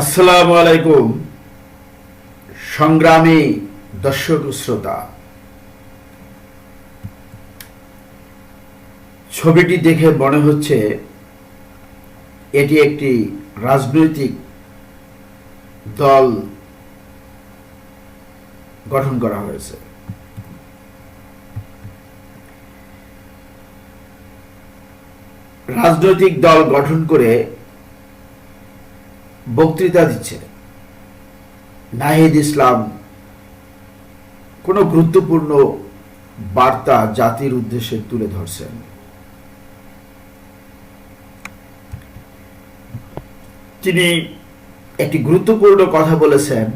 আসসালামু আলাইকুম। সংগ্রামী দর্শক শ্রোতা, ছবিটি দেখে মনে হচ্ছে এটি একটি রাজনৈতিক দল গঠন করা হয়েছে। রাজনৈতিক দল গঠন করে বক্তৃতা দিচ্ছে। নাহিদ ইসলাম, কোনো গুরুত্বপূর্ণ বার্তা জাতির উদ্দেশ্যে তুলে ধরছেন? তিনি একটি গুরুত্বপূর্ণ কথা বলেছেন,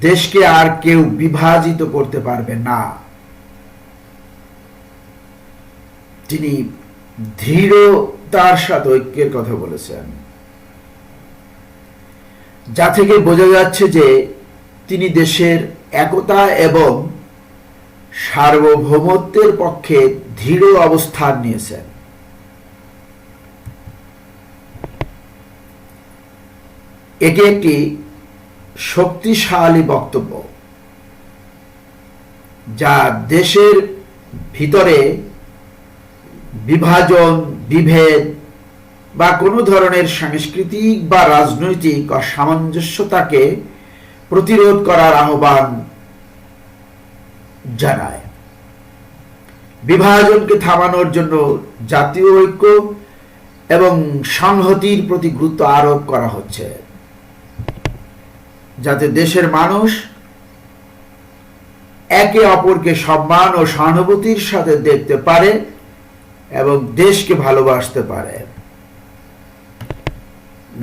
দেশকে আর কেউ বিভাজিত করতে পারবে না। তিনি দৃঢ়তার সাথে ঐক্যের কথা বলেছেন। যা থেকে বোঝা যাচ্ছে যে তিনি দেশের একতা এবং সার্বভৌমত্বের পক্ষে দৃঢ় অবস্থান নিয়েছেন। এটি একটি শক্তিশালী বক্তব্য, যা দেশের ভিতরে বিভাজন, বিভেদ বা কোনো ধরনের সাংস্কৃতিক বা রাজনৈতিক অসামঞ্জস্যতাকে প্রতিরোধ করার আহ্বান জানায়। বিভাজনকে থামানোর জন্য জাতীয় ঐক্য এবং সংহতির প্রতি গুরুত্ব আরোপ করা হচ্ছে, যাতে দেশের মানুষ একে অপরকে সম্মান ও সহানুভূতির সাথে দেখতে পারে এবং দেশকে ভালোবাসতে পারে।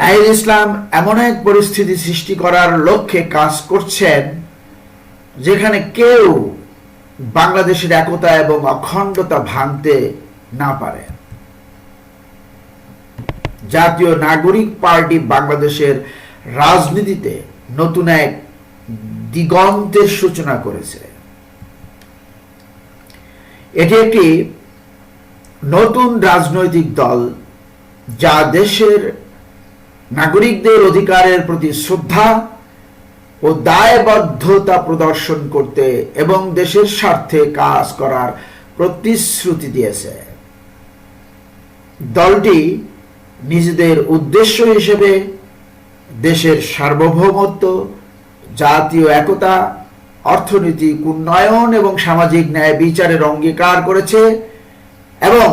নাইর ইসলাম এমন এক পরিস্থিতি সৃষ্টি করার লক্ষ্যে কাজ করছেন, যেখানে কেউ বাংলাদেশের একতা এবং অখণ্ডতা ভাঙতে না পারে। জাতীয় নাগরিক পার্টি বাংলাদেশের রাজনীতিতে নতুন এক দিগন্তের সূচনা করেছে। এটি একটি নতুন রাজনৈতিক দল যা দেশের নাগরিকদের অধিকারের প্রতি শ্রদ্ধা ও দায়বদ্ধতা প্রদর্শন করতে এবং দেশের স্বার্থে কাজ করার প্রতিশ্রুতি দিয়েছে। দলটি নিজেদের উদ্দেশ্য হিসেবে দেশের সার্বভৌমত্ব, জাতীয় একতা, অর্থনৈতিক উন্নয়ন এবং সামাজিক ন্যায় বিচারের অঙ্গীকার করেছে এবং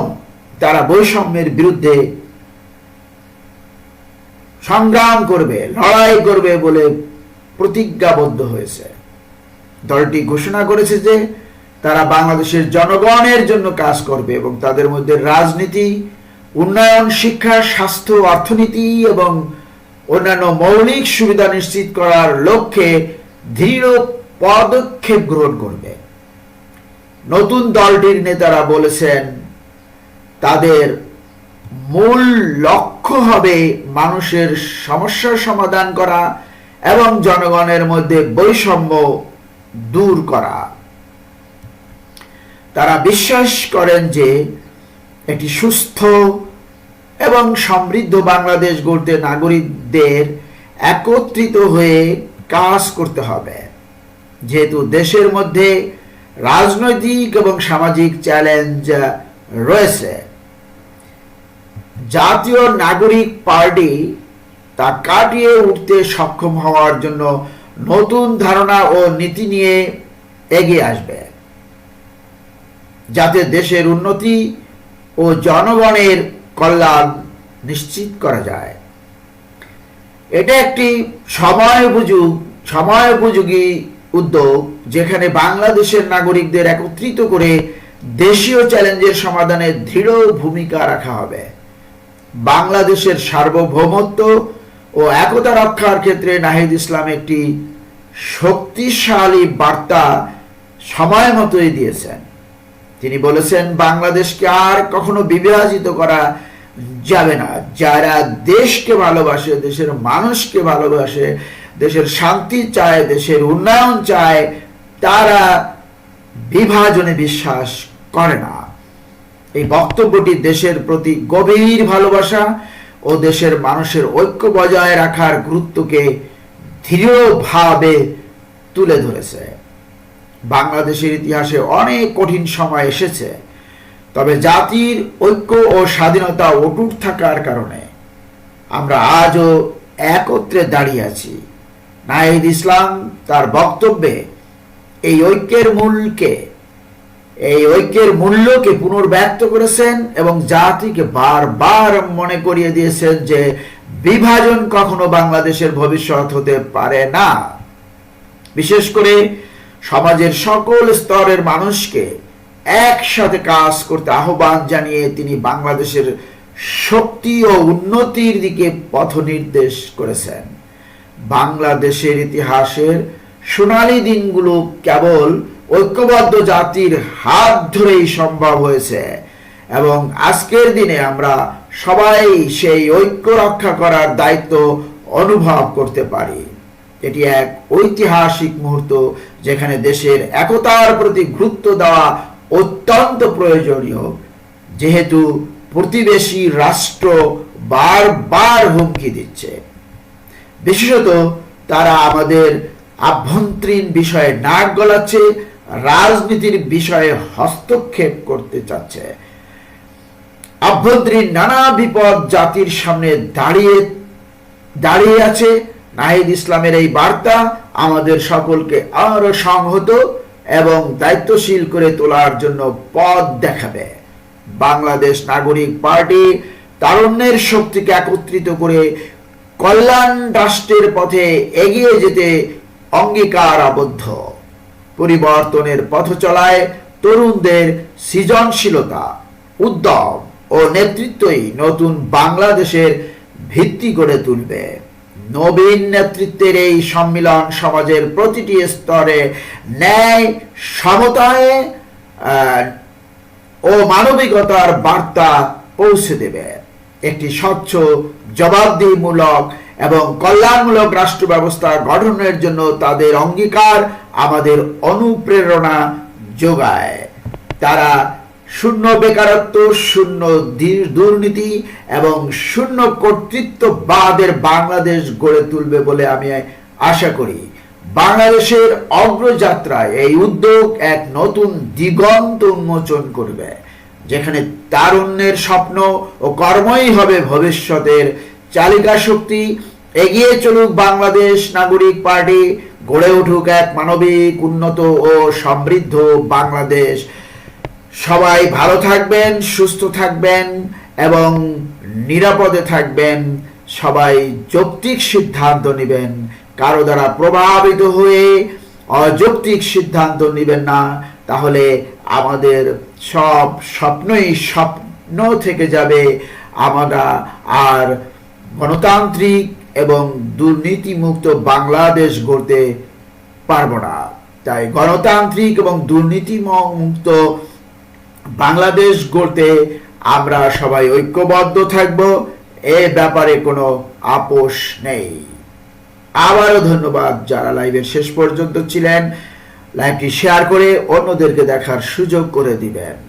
তারা বৈষম্যের বিরুদ্ধে সংগ্রাম করবে, লড়াই করবে বলে প্রতিজ্ঞাবদ্ধ হয়েছে। দলটি ঘোষণা করেছে যে তারা বাংলাদেশের জনগণের জন্য কাজ করবে এবং তাদের মধ্যে রাজনীতি, উন্নয়ন, শিক্ষা, স্বাস্থ্য, অর্থনীতি এবং অন্যান্য মৌলিক সুবিধা নিশ্চিত করার লক্ষ্যে দৃঢ় পদক্ষেপ গ্রহণ করবে। নতুন দলটির নেতারা বলেছেন, তাদের মূল লক্ষ্য হবে মানুষের সমস্যার সমাধান করা এবং জনগণের মধ্যে বৈষম্য দূর করা। তারা বিশ্বাস করেন যে একটি সুস্থ এবং সমৃদ্ধ বাংলাদেশ গড়তে নাগরিকদের একত্রিত হয়ে কাজ করতে হবে। যেহেতু দেশের মধ্যে রাজনৈতিক এবং সামাজিক চ্যালেঞ্জ রয়েছে জাতীয় নাগরিক পার্টি তা কাটিয়ে উঠতে সক্ষম হওয়ার জন্য নতুন ধারণা ও নীতি নিয়ে এগিয়ে আসবে। যাতে দেশের উন্নতি ও জনগণের কল্যাণ নিশ্চিত করা যায়। এটা একটি সময় উপযোগ সময় উপযোগী উদ্যোগ যেখানে বাংলাদেশের নাগরিকদের একত্রিত করে দেশীয় চ্যালেঞ্জের সমাধানে দৃঢ় ভূমিকা রাখা হবে। বাংলাদেশের সার্বভৌমত্ব ও একতা রক্ষার ক্ষেত্রে নাহিদ ইসলাম একটি শক্তিশালী বার্তা সময় মতোই দিয়েছেন। তিনি বলেছেন, বাংলাদেশকে আর কখনো বিভাজিত করা যাবে না। যারা দেশকে ভালোবাসে, দেশের মানুষকে ভালোবাসে, দেশের শান্তি চায়, দেশের উন্নয়ন চায়, তারা বিভাজনে বিশ্বাস করে না। এই বক্তব্যটি দেশের প্রতি গভীর ভালোবাসা ও দেশের মানুষের ঐক্য বজায় রাখার গুরুত্বকে দৃঢ়ভাবে তুলে ধরেছে। বাংলাদেশের ইতিহাসে অনেক কঠিন সময় এসেছে, তবে জাতির ঐক্য ও স্বাধীনতা অটুট থাকার কারণে আমরা আজও একত্রে দাঁড়িয়ে আছি। নাহিদ ইসলাম তার বক্তব্যে এই ঐক্যের মূলকে এই ঐক্যের মূল্যকে পুনর্ব্যক্ত করেছেন এবং জাতিকে বারবার মনে করিয়ে দিয়েছেন যে বিভাজন কখনো বাংলাদেশের ভবিষ্যৎ হতে পারে না। বিশেষ করে সমাজের সকল স্তরের মানুষকে একসাথে কাজ করতে আহ্বান জানিয়ে তিনি বাংলাদেশের শক্তি ও উন্নতির দিকে পথ নির্দেশ করেছেন। বাংলাদেশের ইতিহাসের সোনালী দিনগুলো কেবল ঐক্যবদ্ধ জাতির হাত ধরেই সম্ভব হয়েছে। এবং আজকের দিনে আমরা সবাই সেই ঐক্য রক্ষা করার দায়িত্ব অনুভব করতে পারি। এটি এক ঐতিহাসিক মুহূর্ত যেখানে দেশের একতার প্রতি গুরুত্ব দেওয়া অত্যন্ত প্রয়োজনীয়। যেহেতু প্রতিবেশী রাষ্ট্র বারবার হুমকি দিচ্ছে। বিশেষত তারা আমাদের আভ্যন্তরীণ বিষয়ে নাক গলাচ্ছে রাজনীতির বিষয়ে হস্তক্ষেপ করতে চাচ্ছে। আভ্যন্তরীণ নানা বিপদ জাতির সামনে দাঁড়িয়ে দাঁড়িয়ে আছে। নাহিদ ইসলামের এই বার্তা আমাদের সকলকে আরও সংহত এবং দায়িত্বশীল করে তোলার জন্য পথ দেখাবে। বাংলাদেশ নাগরিক পার্টি তারুণ্যের শক্তিকে একত্রিত করে কল্যাণ রাষ্ট্রের পথে এগিয়ে যেতে অঙ্গীকার আবদ্ধ পরিবর্তনের পথ চলায় তরুণদের সৃজনশীলতা, উদ্যম ও নেতৃত্বই নতুন বাংলাদেশের ভিত্তি গড়ে তুলবে। নবীন নেতৃত্বের এই সম্মিলন সমাজের প্রতিটি স্তরে ন্যায়, সমতায় ও মানবিকতার বার্তা পৌঁছে দেবে। একটি স্বচ্ছ, জবাবদিহিমূলক এবং কল্যাণমূলক রাষ্ট্র ব্যবস্থা গঠনের জন্য তাদের অঙ্গীকার আমাদের অনুপ্রেরণা যোগায়। তারা শূন্য বেকারত্ব, শূন্য দুর্নীতি এবং শূন্য কর্তৃত্ববাদের বাংলাদেশ গড়ে তুলবে বলে আমি আশা করি। বাংলাদেশের অগ্রযাত্রায় এই উদ্যোগ এক নতুন দিগন্ত উন্মোচন করবে, যেখানে তারুণ্যের স্বপ্ন ও কর্মই হবে ভবিষ্যতের চালিকা শক্তি এগিয়ে চলুক বাংলাদেশ নাগরিক পার্টি, গড়ে উঠুক এক মানবিক, উন্নত ও সমৃদ্ধ বাংলাদেশ। সবাই ভালো থাকবেন, সুস্থ থাকবেন এবং নিরাপদে থাকবেন। সবাই যৌক্তিক সিদ্ধান্ত নেবেন। কারও দ্বারা প্রভাবিত হয়ে অযৌক্তিক সিদ্ধান্ত নেবেন না। তাহলে আমাদের সব স্বপ্নই স্বপ্ন থেকে যাবে। আমরা আর গণতান্ত্রিক এবং দুর্নীতিমুক্ত বাংলাদেশ গড়তে পারব না। তাই গণতান্ত্রিক এবং দুর্নীতি মুক্ত বাংলাদেশ গড়তে আমরা সবাই ঐক্যবদ্ধ থাকব, এ ব্যাপারে কোনো আপোষ নেই। আবারও ধন্যবাদ যারা লাইভের শেষ পর্যন্ত ছিলেন। লাইভটি শেয়ার করে অন্যদেরকে দেখার সুযোগ করে দিবেন।